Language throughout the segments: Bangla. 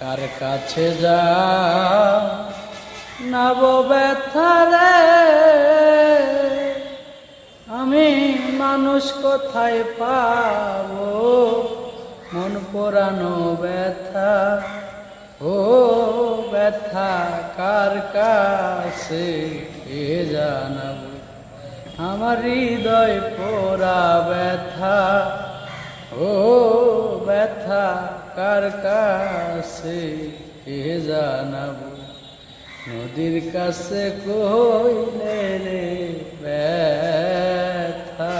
কার কাছে যা? নব ব্যথারে আমি মানুষ কোথায় পাব? মন পোড়ানো ব্যথা। ও ব্যথা কার কাছে এ জানাব? আমার হৃদয় পোড়া ব্যথা। ও ব্যথা কার কাছে এ জানাব? নদীর কাছে কইলে রে ব্যথা।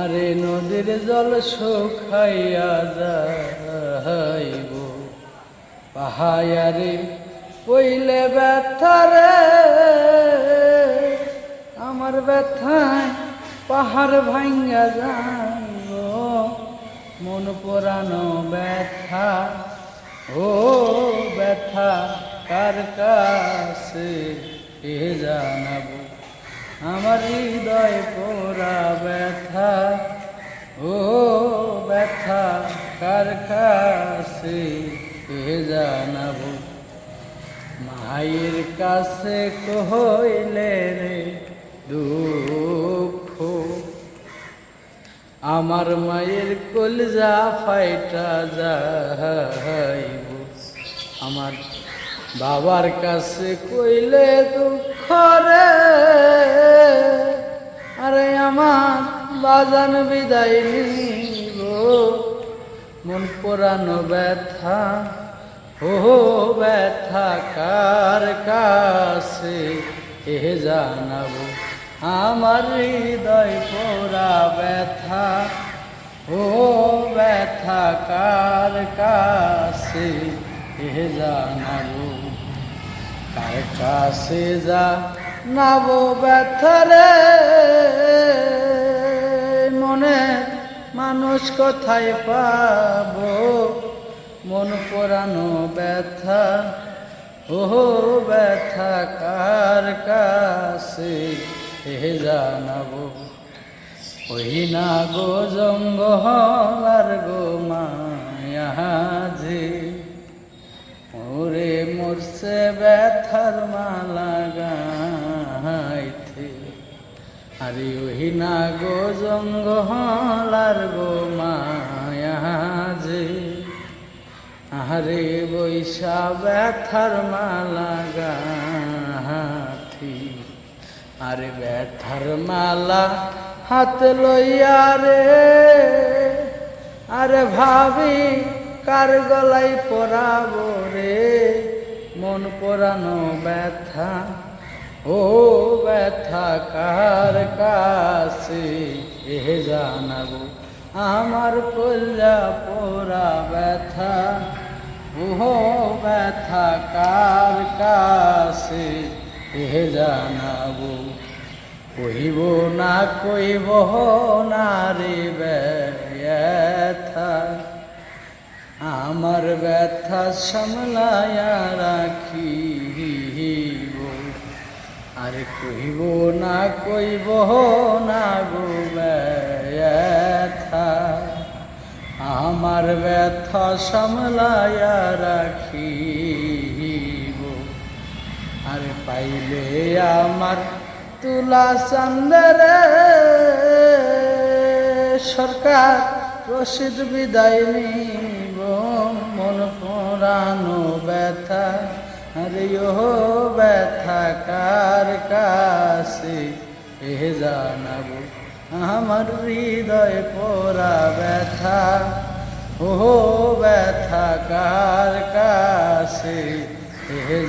আরে নদীর জল শুকাইয়া যাইব। পাহায়ারে কইলে ব্যথা রে। আমার ব্যথায় পাহাড় ভাঙ্গা যাইব মন পোড়ানো ব্যথা, ও ব্যথা, কার কাছে এ জানাব? আমার হৃদয় পোড়া ব্যথা, ও ব্যথা, কার কাছে এ জানাব? মায়ের কাছে কইলে রে আমার মায়ের কলজা ফাইটা যাইব। আমার বাবার কাছে কইলে দুঃখ রে। আরে আমার বাজান বিদায় নিব। মন পোড়ানো ব্যথা ও ব্যথা কার কাছে, এ জানাব? আমার হৃদয় পোড়া ব্যথা, ও ব্যথা কার কাছে? এ জানাব, কার কাছে যা নাব ব্যথারে মনে মানুষ কোথায় পাবো? মন পোড়ানো ব্যথা, ও ব্যথা কার কাছে? এ জানাব ওই না গো জঙ্গলার গো মায়া যে ওরে মরছে ব্যথার মালা গাইতে। আরে ওই না গো জঙ্গলার গো মায়া যে আরে বৈশা ব্যথার মালা গাথি আরে ব্যথার মালা হাত লইয়া রে। আরে ভাবি, কার গলাই পরাবো রে? মন পরানো ব্যথা, ও ব্যথা কার কাছে? এ জানাব, আমার কল্যা পোড়া ব্যথা, ও ব্যথা কার কাছে? এ জানাব কইব না কইব না রে ব্যথা। আমার ব্যথা সামলায়া রাখিব। আর কইব না কইব না গো ব্যথা। আমার ব্যথা সামলায়া রাখিব। আর পাইলে আমার তুলা চন্দরে সরকার রশিদ বিদায় নিব, মন পুরানো ব্যথা। আরে ও ব্যথা কার কাছে? এ জানাব আমার হৃদয় পোড়া ব্যথা। ও ব্যথা কার কাছে?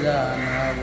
জানাব।